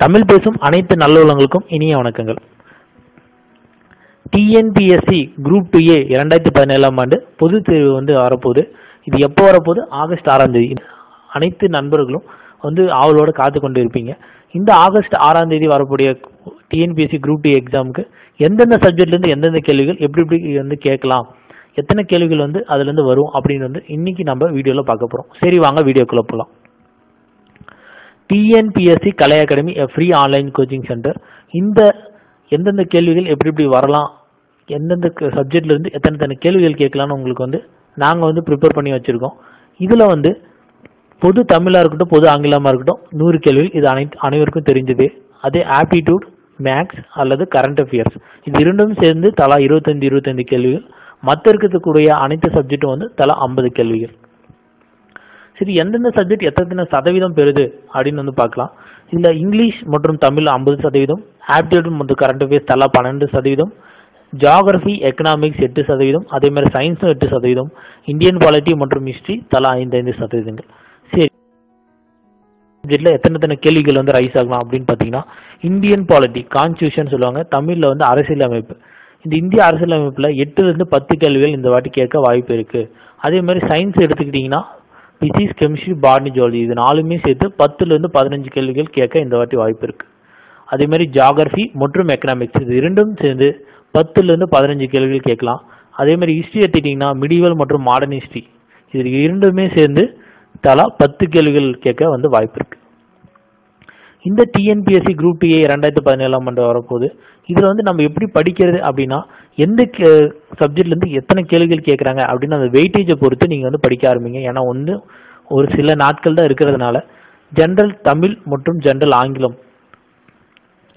தமிழ் பேசும் அனைத்து நல்லுள்ளங்களுக்கும் இனிய வணக்கங்கள். டிஎன்பிஎஸ்சி குரூப் டூ ஏ இரண்டாயிரத்தி பதினேழாம் ஆண்டு பொதுத் தேர்வு வந்து வரப்போகுது. இது எப்போ வரப்போகுது? ஆகஸ்ட் ஆறாம் தேதி. அனைத்து நண்பர்களும் வந்து ஆவலோடு காத்து கொண்டு இருப்பீங்க. இந்த ஆகஸ்ட் ஆறாம் தேதி வரக்கூடிய டிஎன்பிஎஸ்சி குரூப் டூ எக்ஸாமுக்கு எந்தெந்த சப்ஜெக்ட்லேருந்து எந்தெந்த கேள்விகள் எப்படி எப்படி வந்து கேட்கலாம்? எத்தனை கேள்விகள் வந்து அதுலேருந்து வரும் அப்படின்னு வந்து இன்னைக்கு நம்ம வீடியோவில் பார்க்க போகிறோம் சரி வாங்க வீடியோக்குள்ளே போகலாம் TNPSC Kalai academy free online coaching centre இந்த எந்தெந்த கேள்விகள் எப்படி எப்படி வரலாம் எந்தெந்த சப்ஜெக்ட்லேருந்து எத்தனை எத்தனை கேள்விகள் கேட்கலான்னு உங்களுக்கு வந்து நாங்கள் வந்து ப்ரிப்பேர் பண்ணி வச்சுருக்கோம். இதில் வந்து பொது தமிழாக இருக்கட்டும் பொது ஆங்கிலமாக இருக்கட்டும் நூறு கேள்விகள் இது அனைத்து அனைவருக்கும் தெரிஞ்சது. அதே ஆப்டிடியூட் மேக்ஸ் அல்லது கரண்ட் அஃபேர்ஸ் இது இரண்டும் சேர்ந்து தலா இருபத்தஞ்சு இருபத்தைந்து கேள்விகள். மற்ற இருக்கக்கூடிய அனைத்து சப்ஜெக்டும் வந்து தலா ஐம்பது கேள்விகள். சரி எந்தெந்த சப்ஜெக்ட் எத்தனை சதவீதம் பெறுது அப்படின்னு வந்து பார்க்கலாம். இதில் இங்கிலீஷ் மற்றும் தமிழ் ஐம்பது சதவீதம் ஆப்டிடியூட் மற்றும் கரண்ட் அஃபேர்ஸ் தலா பன்னெண்டு சதவீதம் ஜியாகிரபி எக்கனாமிக்ஸ் எட்டு சதவீதம் அதே மாதிரி சயின்ஸும் எட்டு சதவீதம் இந்தியன் பாலிட்டி மற்றும் ஹிஸ்ட்ரி தலா ஐந்து ஐந்து சதவீதங்கள். சரி சப்ஜெக்டில் எத்தனை எத்தனை கேள்விகள் வந்து ரைஸ் ஆகலாம் அப்படின்னு பார்த்தீங்கன்னா இந்தியன் பாலிட்டி கான்ஸ்டியூஷன் சொல்லுவாங்க தமிழில் வந்து அரசியல் அமைப்பு இந்த இந்திய அரசியல் எட்டுலேருந்து பத்து கேள்விகள் இந்த வாட்டி கேட்க வாய்ப்பு இருக்குது அதே மாதிரி சயின்ஸ் எடுத்துக்கிட்டிங்கன்னா பிசிக்ஸ் கெமிஸ்ட்ரி பாட்னி ஜுவாலஜி இது நாலுமே சேர்த்து பத்துலேருந்து பதினஞ்சு கேள்விகள் கேட்க இந்த வாட்டி வாய்ப்பு இருக்குது அதே மாதிரி ஜாகிரஃபி மற்றும் எக்கனாமிக்ஸ் இது இரண்டும் சேர்ந்து பத்துலேருந்து பதினஞ்சு கேள்விகள் கேட்கலாம். அதே மாதிரி எடுத்துக்கிட்டிங்கன்னா எடுத்துக்கிட்டீங்கன்னா மிடிவல் மற்றும் மாடர்ன் ஹிஸ்ட்ரி இது இரண்டுமே சேர்ந்து தலா பத்து கேள்விகள் கேட்க வந்து வாய்ப்பு இருக்கு. இந்த டிஎன்பிஎஸ்சி குரூப் டிஏ ரெண்டாயிரத்தி பதினேழாம் ஆண்டு வரப்போகுது. இதில் வந்து நம்ம எப்படி படிக்கிறது அப்படின்னா எந்த சப்ஜெக்ட்லேருந்து எத்தனை கேள்விகள் கேட்குறாங்க அப்படின்னு அந்த வெயிட்டேஜை பொறுத்து நீங்கள் வந்து படிக்க ஆரம்பிங்க. ஏன்னா வந்து ஒரு சில நாட்கள் தான் இருக்கிறதுனால ஜென்ரல் தமிழ் மற்றும் ஜென்ரல் ஆங்கிலம்.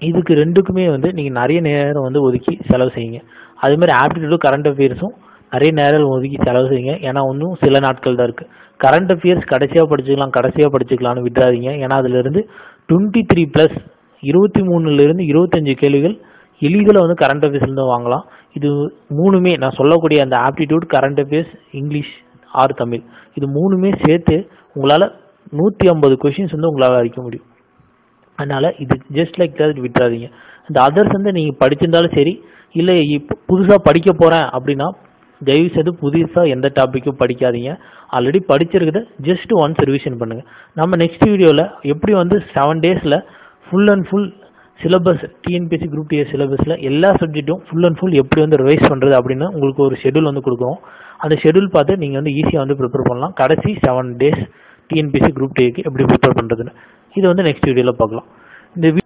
இதுக்கு ரெண்டுக்குமே வந்து நீங்கள் நிறைய நேரம் வந்து ஒதுக்கி செலவு செய்யுங்க. அதே மாதிரி கரண்ட் அஃபேர்ஸும் நிறைய நேரம் ஒதுக்கி செலவு செய்யுங்க. ஏன்னா இன்னும் சில நாட்கள் தான் இருக்குது கரண்ட் அஃபேர்ஸ் கடைசியாக படிச்சுக்கலாம் கடைசியாக படிச்சுக்கலாம்னு விட்டுறாதீங்க. ஏன்னா அதுலேருந்து டுவெண்ட்டி த்ரீ ப்ளஸ் இருபத்தி மூணுலேருந்து இருபத்தஞ்சு கேள்விகள். எளிதில் வந்து கரண்ட் அஃபேர்ஸ்லேருந்து வாங்கலாம். இது மூணுமே நான் சொல்லக்கூடிய அந்த aptitude current affairs English or Tamil. இது மூணுமே சேர்த்து உங்களால் நூற்றி ஐம்பது கொஷின்ஸ் வந்து உங்களால் அடிக்க முடியும். அதனால் இது ஜஸ்ட் லைக் தட் விட்டுறாதீங்க. இந்த அதர்ஸ் வந்து நீங்கள் படிச்சிருந்தாலும் சரி இல்லை இப்போ புதுசாக படிக்க போகிறேன் அப்படின்னா தயவு செய்து புதுசாக எந்த டாப்பிக்கும் படிக்காதீங்க ஆல்ரெடி படிச்சிருக்கிறத ஜஸ்ட் ஒன்ஸ் ரிவிஷன் பண்ணுங்கள் நம்ம நெக்ஸ்ட் வீடியோவில் எப்படி வந்து செவன் டேஸில் full and full syllabus TNPSC group DS சிலபஸில் எல்லா சப்ஜெக்ட்டும் ஃபுல் அண்ட் ஃபுல் எப்படி வந்து ரிவைஸ் பண்ணுறது அப்படின்னு உங்களுக்கு ஒரு ஷெடியூல் வந்து கொடுக்குறோம் அந்த ஷெடியூல் பார்த்து நீங்கள் வந்து ஈஸியாக வந்து ப்ரிப்பேர் பண்ணலாம் கடைசி செவன் டேஸ் டிஎன்பிஎஸ்சி குரூப் டிக்கு எப்படி ப்ரிப்பேர் பண்ணுறதுன்னு இது வந்து நெக்ஸ்ட் வீடியோவில் பார்க்கலாம் இந்த